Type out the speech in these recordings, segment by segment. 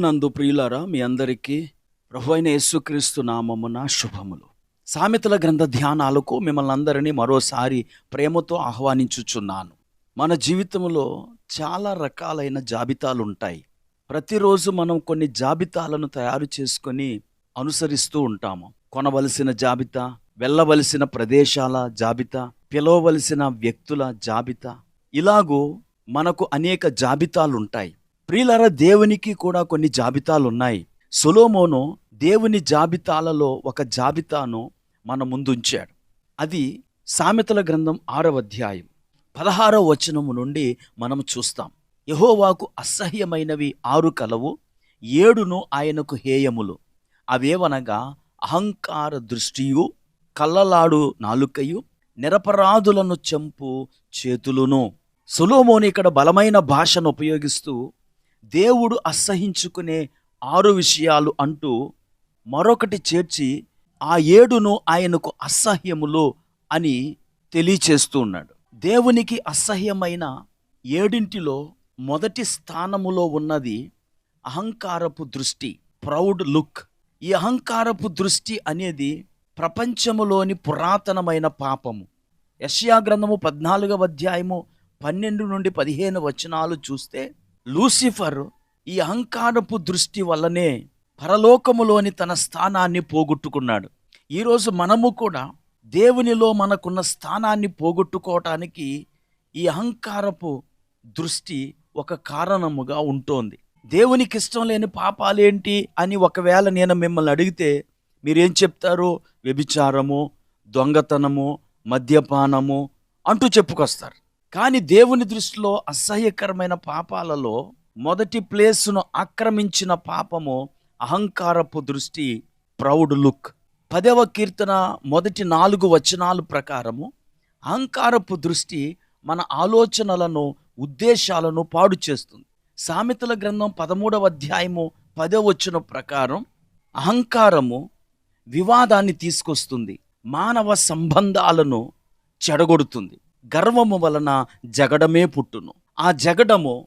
ప్రభునందు ప్రియులారా మీ అందరికీ ప్రభు అయిన యేసుక్రీస్తు నామమున శుభములు. సామెతల గ్రంథ ధ్యానాలకు మిమ్మల్ని అందరినీ మరోసారి ప్రేమతో ఆహ్వానించుచున్నాను. మన జీవితంలో చాలా రకాలైన జాబితాలు ఉంటాయి ప్రతిరోజు మనం కొన్ని జాబితాలను తయారు చేసుకొని అనుసరిస్తూ ఉంటాము. కొనవలసిన జాబితా వెళ్ళవలసిన ప్రదేశాల జాబితా పిలవవలసిన వ్యక్తుల జాబితా. ఇలాగూ మనకు అనేక జాబితాలుంటాయి. ప్రియులార దేవునికి కూడా కొన్ని జాబితాలు ఉన్నాయి సొలోమోను దేవుని జాబితాలలో ఒక జాబితాను మన ముందుంచాడు. అది సామెతల గ్రంథం ఆరవ అధ్యాయం పదహారవ వచనము నుండి మనం చూస్తాం. యహోవాకు అసహ్యమైనవి ఆరు కలవు ఏడును ఆయనకు హేయములు. అవేవనగా అహంకార దృష్టియు కళ్ళలాడు నాలుకయు నిరపరాధులను చంపు చేతులును. సులోమోని ఇక్కడ బలమైన భాషను ఉపయోగిస్తూ దేవుడు అసహించుకునే ఆరు విషయాలు అంటూ మరొకటి చేర్చి ఆ ఏడును ఆయనకు అసహ్యములు అని తెలియచేస్తూ ఉన్నాడు. దేవునికి అసహ్యమైన ఏడింటిలో మొదటి స్థానములో ఉన్నది అహంకారపు దృష్టి ప్రౌడ్ లుక్. ఈ అహంకారపు దృష్టి అనేది ప్రపంచములోని పురాతనమైన పాపము. యష్యా గ్రంథము పద్నాలుగవ అధ్యాయము పన్నెండు నుండి పదిహేను వచనాలు చూస్తే లూసిఫర్ ఈ అహంకారపు దృష్టి వల్లనే పరలోకములోని తన స్థానాన్ని పోగొట్టుకున్నాడు. ఈరోజు మనము కూడా దేవునిలో మనకున్న స్థానాన్ని పోగొట్టుకోవటానికి ఈ అహంకారపు దృష్టి ఒక కారణముగా ఉంటోంది. దేవునికి ఇష్టం లేని పాపాలేంటి అని ఒకవేళ నేను మిమ్మల్ని అడిగితే మీరేం చెప్తారు? వ్యభిచారము దొంగతనము మద్యపానము అంటూ చెప్పుకొస్తారు. కానీ దేవుని దృష్టిలో అసహ్యకరమైన పాపాలలో మొదటి ప్లేసును ఆక్రమించిన పాపము అహంకారపు దృష్టి ప్రౌడ్ లుక్. పదవ కీర్తన మొదటి నాలుగు వచనాలు ప్రకారము అహంకారపు దృష్టి మన ఆలోచనలను ఉద్దేశాలను పాడు చేస్తుంది. సామెతల గ్రంథం పదమూడవ అధ్యాయము పదవ ప్రకారం అహంకారము వివాదాన్ని తీసుకొస్తుంది మానవ సంబంధాలను చెడగొడుతుంది. గర్వము వలన జగడమే పుట్టును. ఆ జగడము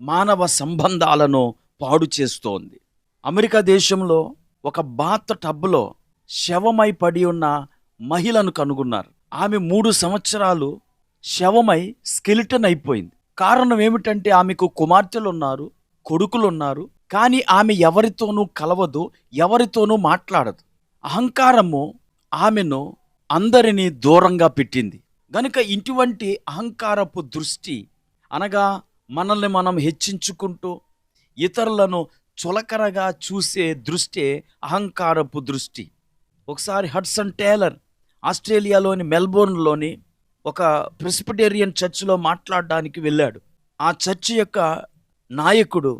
మానవ సంబంధాలను పాడు చేస్తోంది. అమెరికా దేశంలో ఒక బాత్ టబ్లో శవమై పడి ఉన్న మహిళను కనుగొన్నారు. ఆమె మూడు సంవత్సరాలు శవమై స్కెలిటన్ అయిపోయింది. కారణం ఏమిటంటే ఆమెకు కుమార్తెలు ఉన్నారు కొడుకులు ఉన్నారు కానీ ఆమె ఎవరితోనూ కలవదు ఎవరితోనూ మాట్లాడదు. అహంకారము ఆమెను అందరినీ దూరంగా పెట్టింది. గనుక ఇటువంటి అహంకారపు దృష్టి అనగా మనల్ని మనం హెచ్చించుకుంటూ ఇతరులను చులకరగా చూసే దృష్టి అహంకారపు దృష్టి. ఒకసారి హడ్సన్ టేలర్ ఆస్ట్రేలియాలోని మెల్బోర్న్లోని ఒక ప్రెసిపిటేరియన్ చర్చిలో మాట్లాడడానికి వెళ్ళాడు. ఆ చర్చి యొక్క నాయకుడు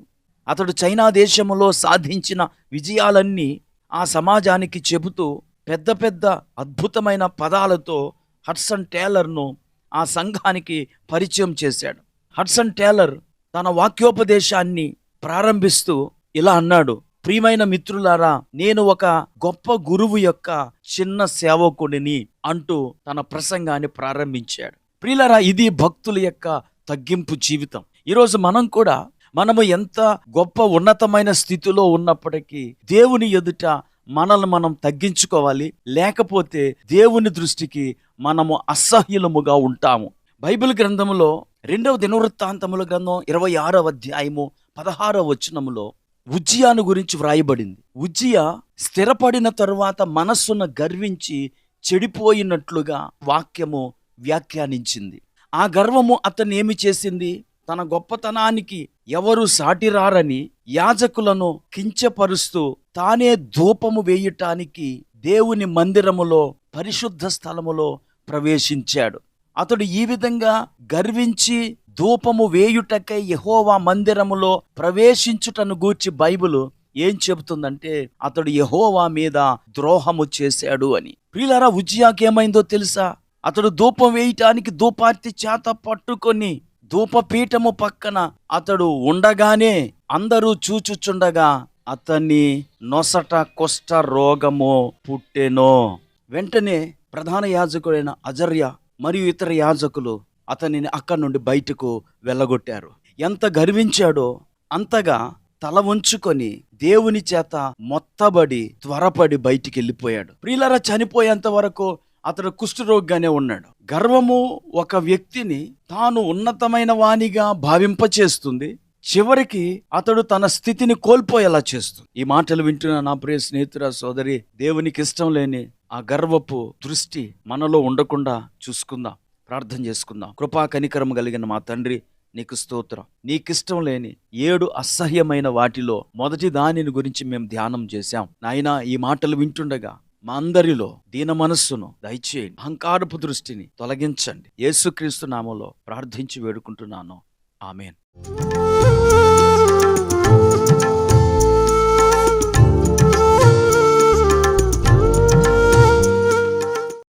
అతడు చైనా దేశంలో సాధించిన విజయాలన్నీ ఆ సమాజానికి చెబుతూ పెద్ద పెద్ద అద్భుతమైన పదాలతో హడ్సన్ టేలర్ను ఆ సంఘానికి పరిచయం చేశాడు. హడ్సన్ టేలర్ తన వాక్యోపదేశాన్ని ప్రారంభిస్తూ ఇలా అన్నాడు ప్రియమైన మిత్రులారా నేను ఒక గొప్ప గురువు యొక్క చిన్న సేవకుడిని అంటూ తన ప్రసంగాన్ని ప్రారంభించాడు. ప్రియులారా ఇది భక్తుల యొక్క తగ్గింపు జీవితం. ఈరోజు మనం కూడా మనము ఎంత గొప్ప ఉన్నతమైన స్థితిలో ఉన్నప్పటికీ దేవుని ఎదుట మనల్ని మనం తగ్గించుకోవాలి. లేకపోతే దేవుని దృష్టికి మనము అసహ్యులముగా ఉంటాము. బైబిల్ గ్రంథములో రెండవ దినవృత్తాంతముల గ్రంథం ఇరవై ఆరవ అధ్యాయము పదహారవ వచనములో ఉజ్జియాను గురించి వ్రాయబడింది. ఉజ్జియా స్థిరపడిన తరువాత మనస్సును గర్వించి చెడిపోయినట్లుగా వాక్యము వ్యాఖ్యానించింది. ఆ గర్వము అతన్ని ఏమి చేసింది? తన గొప్పతనానికి ఎవరు సాటిరారని యాజకులను కించపరుస్తూ తానే ధూపము వేయటానికి దేవుని మందిరములో పరిశుద్ధ స్థలములో ప్రవేశించాడు. అతడు ఈ విధంగా గర్వించి ధూపము వేయుటకై యహోవా మందిరములో ప్రవేశించుటను గూర్చి బైబుల్ ఏం చెబుతుందంటే అతడు యహోవా మీద ద్రోహము చేశాడు అని. ప్రియులారా ఉజ్జియాకేమైందో తెలుసా? అతడు ధూపం వేయటానికి ధూపార్తి చేత పట్టుకొని ధూపపీఠము పక్కన అతడు ఉండగానే అందరూ చూచుచుండగా అతన్ని నొసట కుష్ట రోగము పుట్టెనో. వెంటనే ప్రధాన యాజకుడైన అజర్య మరియు ఇతర యాజకులు అతనిని అక్కడి నుండి బయటకు వెళ్ళగొట్టారు. ఎంత గర్వించాడో అంతగా తల ఉంచుకొని దేవుని చేత మొత్తబడి త్వరపడి బయటికి వెళ్ళిపోయాడు ప్రియులరా చనిపోయేంత వరకు అతడు కుష్ఠరోగిగానే ఉన్నాడు. గర్వము ఒక వ్యక్తిని తాను ఉన్నతమైన వానిగా భావింపచేస్తుంది. చివరికి అతడు తన స్థితిని కోల్పోయేలా చేస్తుంది. ఈ మాటలు వింటున్న నా ప్రియ స్నేహితుర సోదరి దేవునికి ఇష్టం లేని ఆ గర్వపు దృష్టి మనలో ఉండకుండా చూసుకుందాం. ప్రార్థన చేసుకుందాం. కృపా కనికరం కలిగిన మా తండ్రి నీకు స్తోత్రం. నీకిష్టం లేని ఏడు అసహ్యమైన వాటిలో మొదటి దానిని గురించి మేము ధ్యానం చేశాం. నాయనా ఈ మాటలు వింటుండగా మా అందరిలో దీన మనస్సును దయచేయండి. అహంకారపు దృష్టిని తొలగించండి. యేసుక్రీస్తు నామంలో ప్రార్థించి వేడుకుంటున్నాను. ఆమెన్.